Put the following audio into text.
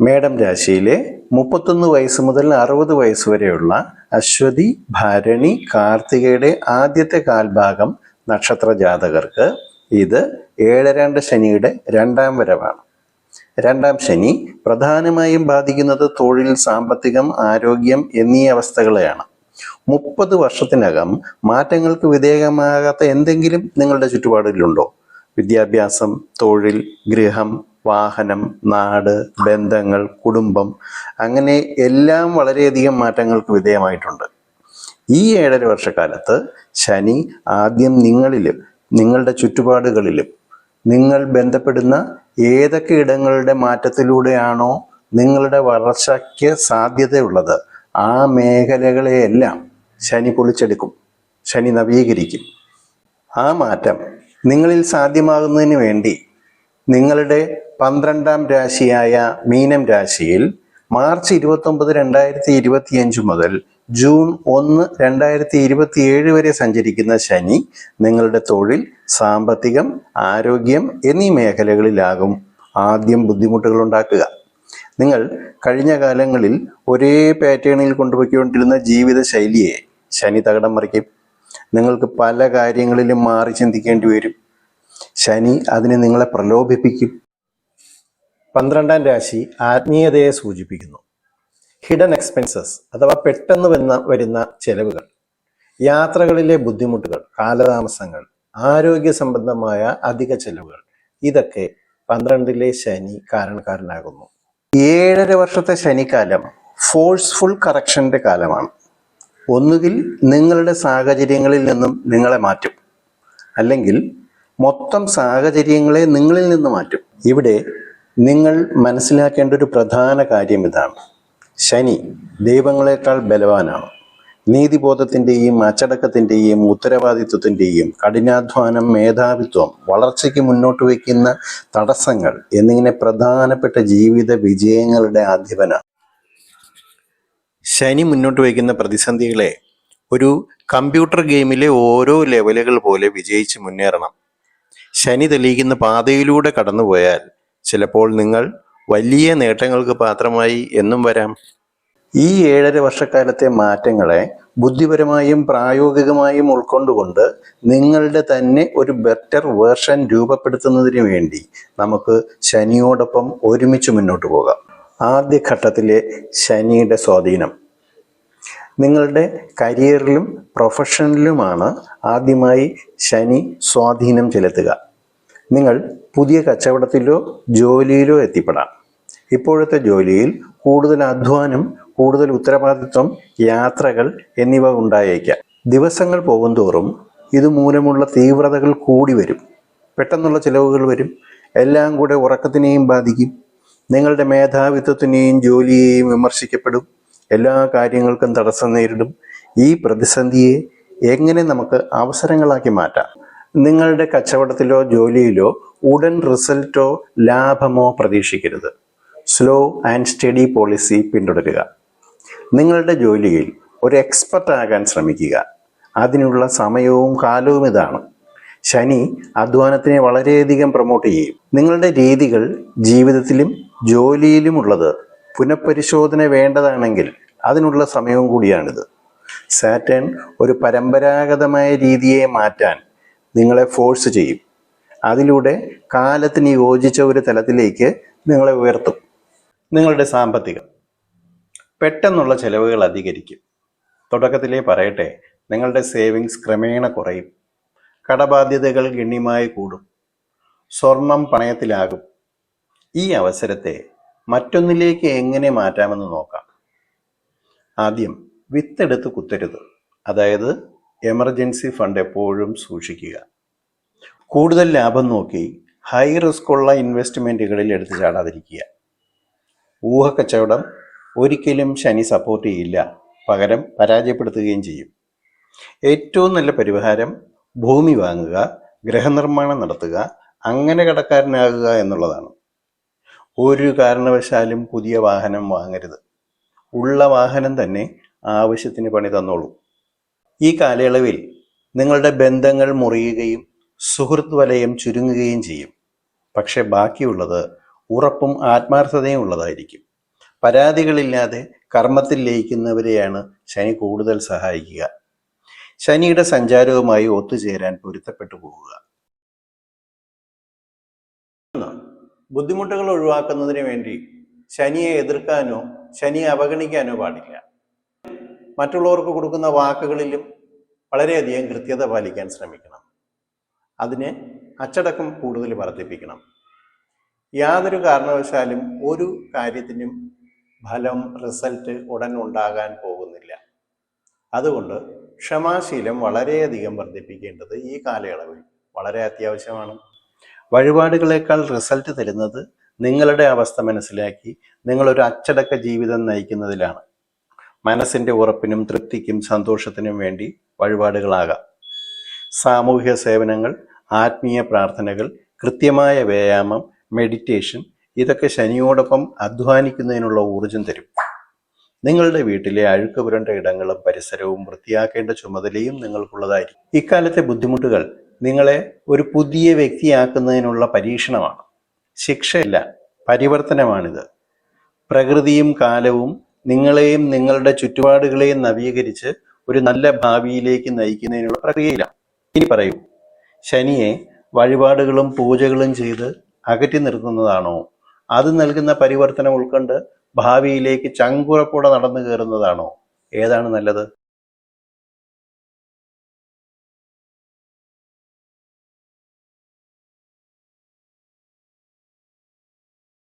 മേടം രാശിയിലെ മുപ്പത്തൊന്ന് വയസ്സ് മുതൽ അറുപത് വയസ്സ് വരെയുള്ള അശ്വതി ഭരണി കാർത്തികയുടെ ആദ്യത്തെ കാൽഭാഗം നക്ഷത്ര ജാതകർക്ക് ഇത് ഏഴരാണ്ട് ശനിയുടെ രണ്ടാം വരവാണ്. രണ്ടാം ശനി പ്രധാനമായും ബാധിക്കുന്നത് തൊഴിൽ സാമ്പത്തികം ആരോഗ്യം എന്നീ അവസ്ഥകളെയാണ്. മുപ്പത് വർഷത്തിനകം മാറ്റങ്ങൾക്ക് വിധേയമാകാത്ത എന്തെങ്കിലും നിങ്ങളുടെ ചുറ്റുപാടിലുണ്ടോ? വിദ്യാഭ്യാസം തൊഴിൽ ഗൃഹം വാഹനം നാട് ബന്ധങ്ങൾ കുടുംബം അങ്ങനെ എല്ലാം വളരെയധികം മാറ്റങ്ങൾക്ക് വിധേയമായിട്ടുണ്ട്. ഈ ഏഴര വർഷക്കാലത്ത് ശനി ആദ്യം നിങ്ങളിലും നിങ്ങളുടെ ചുറ്റുപാടുകളിലും നിങ്ങൾ ബന്ധപ്പെടുന്ന ഏതൊക്കെ ഇടങ്ങളുടെ മാറ്റത്തിലൂടെയാണോ നിങ്ങളുടെ വളർച്ചയ്ക്ക് സാധ്യതയുള്ളത് ആ മേഖലകളെയെല്ലാം ശനി പൊളിച്ചെടുക്കും ശനി നവീകരിക്കും. ആ മാറ്റം നിങ്ങളിൽ സാധ്യമാകുന്നതിന് വേണ്ടി നിങ്ങളുടെ പന്ത്രണ്ടാം രാശിയായ മീനം രാശിയിൽ മാർച്ച് ഇരുപത്തൊമ്പത് രണ്ടായിരത്തി ഇരുപത്തിയഞ്ച് മുതൽ ജൂൺ ഒന്ന് രണ്ടായിരത്തി ഇരുപത്തിയേഴ് വരെ സഞ്ചരിക്കുന്ന ശനി നിങ്ങളുടെ തൊഴിൽ സാമ്പത്തികം ആരോഗ്യം എന്നീ മേഖലകളിലാകും ആദ്യം ബുദ്ധിമുട്ടുകൾ ഉണ്ടാക്കുക. നിങ്ങൾ കഴിഞ്ഞ കാലങ്ങളിൽ ഒരേ പാറ്റേണിൽ കൊണ്ടുപോയിക്കൊണ്ടിരുന്ന ജീവിത ശൈലിയെ ശനി തകടം മറിക്കും. നിങ്ങൾക്ക് പല കാര്യങ്ങളിലും മാറി ചിന്തിക്കേണ്ടി വരും. ശനി അതിനെ നിങ്ങളെ പ്രലോഭിപ്പിക്കും. പന്ത്രണ്ടാം രാശി ആത്മീയതയെ സൂചിപ്പിക്കുന്നു. ഹിഡൻ എക്സ്പെൻസസ് അഥവാ പെട്ടെന്ന് വന്ന വരുന്ന ചെലവുകൾ യാത്രകളിലെ ബുദ്ധിമുട്ടുകൾ കാലതാമസങ്ങൾ ആരോഗ്യ സംബന്ധമായ അധിക ചെലവുകൾ ഇതൊക്കെ പന്ത്രണ്ടിലെ ശനി കാരണക്കാരനാകുന്നു. ഏഴര വർഷത്തെ ശനിക്കാലം ഫോഴ്സ്ഫുൾ കറക്ഷന്റെ കാലമാണ്. ഒന്നുകിൽ നിങ്ങളുടെ സാഹചര്യങ്ങളിൽ നിന്നും നിങ്ങളെ മാറ്റും. അല്ലെങ്കിൽ മൊത്തം സാഹചര്യങ്ങളെ നിങ്ങളിൽ നിന്ന് മാറ്റും. ഇവിടെ നിങ്ങൾ മനസ്സിലാക്കേണ്ട ഒരു പ്രധാന കാര്യം ഇതാണ്. ശനി ദൈവങ്ങളെക്കാൾ ബലവാനാണ്. നീതിബോധത്തിന്റെയും അച്ചടക്കത്തിന്റെയും ഉത്തരവാദിത്വത്തിന്റെയും കഠിനാധ്വാനം മേധാവിത്വം വളർച്ചയ്ക്ക് മുന്നോട്ട് വയ്ക്കുന്ന തടസ്സങ്ങൾ എന്നിങ്ങനെ പ്രധാനപ്പെട്ട ജീവിത വിജയങ്ങളുടെ അധിപനാണ്. ശനി മുന്നോട്ട് വയ്ക്കുന്ന പ്രതിസന്ധികളെ ഒരു കമ്പ്യൂട്ടർ ഗെയിമിലെ ഓരോ ലെവലുകൾ പോലെ വിജയിച്ച് മുന്നേറണം. ശനി തെളിയിക്കുന്ന പാതയിലൂടെ കടന്നുപോയാൽ ചിലപ്പോൾ നിങ്ങൾ വലിയ നേട്ടങ്ങൾക്ക് പാത്രമായി എന്നും വരാം. ഈ ഏഴര വർഷക്കാലത്തെ മാറ്റങ്ങളെ ബുദ്ധിപരമായും പ്രായോഗികമായും ഉൾക്കൊണ്ടുകൊണ്ട് നിങ്ങളുടെ തന്നെ ഒരു ബെറ്റർ വേർഷൻ രൂപപ്പെടുത്തുന്നതിന് വേണ്ടി നമുക്ക് ശനിയോടൊപ്പം ഒരുമിച്ച് മുന്നോട്ട് പോകാം. ആദ്യഘട്ടത്തിലെ ശനിയുടെ സ്വാധീനം. നിങ്ങളുടെ കരിയറിലും പ്രൊഫഷനിലുമാണ് ആദ്യമായി ശനി സ്വാധീനം ചെലുത്തുക. നിങ്ങൾ പുതിയ കച്ചവടത്തിലോ ജോലിയിലോ എത്തിപ്പെടാം. ഇപ്പോഴത്തെ ജോലിയിൽ കൂടുതൽ അധ്വാനം കൂടുതൽ ഉത്തരവാദിത്വം യാത്രകൾ എന്നിവ ഉണ്ടായേക്കാം. ദിവസങ്ങൾ പോകുന്തോറും ഇതുമൂലമുള്ള തീവ്രതകൾ കൂടി വരും. പെട്ടെന്നുള്ള ചിലവുകൾ വരും. എല്ലാം കൂടെ ഉറക്കത്തിനെയും ബാധിക്കും. നിങ്ങളുടെ മേധാവിത്വത്തിനെയും ജോലിയെയും വിമർശിക്കപ്പെടും. എല്ലാ കാര്യങ്ങൾക്കും തടസ്സം നേരിടും. ഈ പ്രതിസന്ധിയെ എങ്ങനെ നമുക്ക് അവസരങ്ങളാക്കി മാറ്റാം? നിങ്ങളുടെ കച്ചവടത്തിലോ ജോലിയിലോ ഉടൻ റിസൾട്ടോ ലാഭമോ പ്രതീക്ഷിക്കരുത്. സ്ലോ ആൻഡ് സ്റ്റഡി പോളിസി പിന്തുടരുക. നിങ്ങളുടെ ജോലിയിൽ ഒരു എക്സ്പെർട്ട് ആകാൻ ശ്രമിക്കുക. അതിനുള്ള സമയവും കാലവും ഇതാണ്. ശനി അധ്വാനത്തിനെ വളരെയധികം പ്രൊമോട്ട് ചെയ്യും. നിങ്ങളുടെ രീതികൾ ജീവിതത്തിലും ജോലിയിലുമുള്ളത് പുനഃപരിശോധന വേണ്ടതാണെങ്കിൽ അതിനുള്ള സമയവും കൂടിയാണിത്. സാറ്റേൺ ഒരു പരമ്പരാഗതമായ രീതിയെ മാറ്റാൻ നിങ്ങളെ ഫോഴ്സ് ചെയ്യും. അതിലൂടെ കാലത്തിന് യോജിച്ച ഒരു തലത്തിലേക്ക് നിങ്ങളെ ഉയർത്തും. നിങ്ങളുടെ സാമ്പത്തികം പെട്ടെന്നുള്ള ചെലവുകൾ അധികരിക്കും. തുടക്കത്തിലേ പറയട്ടെ നിങ്ങളുടെ സേവിങ്സ് ക്രമേണ കുറയും. കടബാധ്യതകൾ ഗണ്യമായി കൂടും. സ്വർണം പണയത്തിലാകും. ഈ അവസരത്തെ മറ്റൊന്നിലേക്ക് എങ്ങനെ മാറ്റാമെന്ന് നോക്കാം. ആദ്യം വിത്തെടുത്ത് കുത്തരുത്. അതായത് എമർജൻസി ഫണ്ട് എപ്പോഴും സൂക്ഷിക്കുക. കൂടുതൽ ലാഭം നോക്കി ഹൈ റിസ്ക് ഉള്ള ഇൻവെസ്റ്റ്മെന്റുകളിൽ എടുത്തു ചാടാതിരിക്കുക. ഊഹക്കച്ചവടം ഒരിക്കലും ശനി സപ്പോർട്ട് ചെയ്യില്ല. പകരം പരാജയപ്പെടുത്തുകയും ചെയ്യും. ഏറ്റവും നല്ല പരിഹാരം ഭൂമി വാങ്ങുക ഗൃഹനിർമ്മാണം നടത്തുക അങ്ങനെ കടക്കാരനാകുക എന്നുള്ളതാണ്. ഒരു കാരണവശാലും പുതിയ വാഹനം വാങ്ങരുത്. ഉള്ള വാഹനം തന്നെ ആവശ്യത്തിന് പണി തന്നോളൂ. ഈ കാലയളവിൽ നിങ്ങളുടെ ബന്ധങ്ങൾ മുറിയുകയും സുഹൃത്ത് വലയം ചുരുങ്ങുകയും ചെയ്യും. പക്ഷെ ബാക്കിയുള്ളത് ഉറപ്പും ആത്മാർത്ഥതയും ഉള്ളതായിരിക്കും. പരാതികളില്ലാതെ കർമ്മത്തിൽ ലയിക്കുന്നവരെയാണ് ശനി കൂടുതൽ സഹായിക്കുക. ശനിയുടെ സഞ്ചാരവുമായി ഒത്തുചേരാൻ പൊരുത്തപ്പെട്ടു പോവുക. ബുദ്ധിമുട്ടുകൾ ഒഴിവാക്കുന്നതിന് വേണ്ടി ശനിയെ എതിർക്കാനോ ശനിയെ അവഗണിക്കാനോ പാടില്ല. മറ്റുള്ളവർക്ക് കൊടുക്കുന്ന വാക്കുകളിലും വളരെയധികം കൃത്യത പാലിക്കാൻ ശ്രമിക്കണം. അതിന് അച്ചടക്കം കൂടുതൽ വർദ്ധിപ്പിക്കണം. യാതൊരു കാരണവശാലും ഒരു കാര്യത്തിനും ഫലം റിസൾട്ട് ഉടൻ ഉണ്ടാകാൻ പോകുന്നില്ല. അതുകൊണ്ട് ക്ഷമാശീലം വളരെയധികം വർദ്ധിപ്പിക്കേണ്ടത് ഈ കാലയളവിൽ വളരെ അത്യാവശ്യമാണ്. വഴിപാടുകളേക്കാൾ റിസൾട്ട് തരുന്നത് നിങ്ങളുടെ അവസ്ഥ മനസ്സിലാക്കി നിങ്ങളൊരു അച്ചടക്ക ജീവിതം നയിക്കുന്നതിലാണ്. മനസ്സിന്റെ ഉറപ്പിനും തൃപ്തിക്കും സന്തോഷത്തിനും വേണ്ടി വഴിപാടുകളാകാം. സാമൂഹിക സേവനങ്ങൾ ആത്മീയ പ്രാർത്ഥനകൾ കൃത്യമായ വ്യായാമം മെഡിറ്റേഷൻ ഇതൊക്കെ ശനിയോടൊപ്പം അധ്വാനിക്കുന്നതിനുള്ള ഊർജം തരും. നിങ്ങളുടെ വീട്ടിലെ അഴുക്ക് പുരണ്ട ഇടങ്ങളും പരിസരവും വൃത്തിയാക്കേണ്ട ചുമതലയും നിങ്ങൾക്കുള്ളതായിരിക്കും. ഇക്കാലത്തെ ബുദ്ധിമുട്ടുകൾ നിങ്ങളെ ഒരു പുതിയ വ്യക്തിയാക്കുന്നതിനുള്ള പരീക്ഷണമാണ്. ശിക്ഷയല്ല പരിവർത്തനമാണിത്. പ്രകൃതിയും കാലവും നിങ്ങളെയും നിങ്ങളുടെ ചുറ്റുപാടുകളെയും നവീകരിച്ച് ഒരു നല്ല ഭാവിയിലേക്ക് നയിക്കുന്നതിനുള്ള പ്രക്രിയയിലാണ് ഇനി പറയൂ ശനിയെ വഴിപാടുകളും പൂജകളും ചെയ്ത് അകറ്റി നിർത്തുന്നതാണോ? അത് നൽകുന്ന പരിവർത്തനം ഉൾക്കൊണ്ട് ഭാവിയിലേക്ക് ചങ്കുറപ്പോടെ നടന്നു കയറുന്നതാണോ? ഏതാണ് നല്ലത്?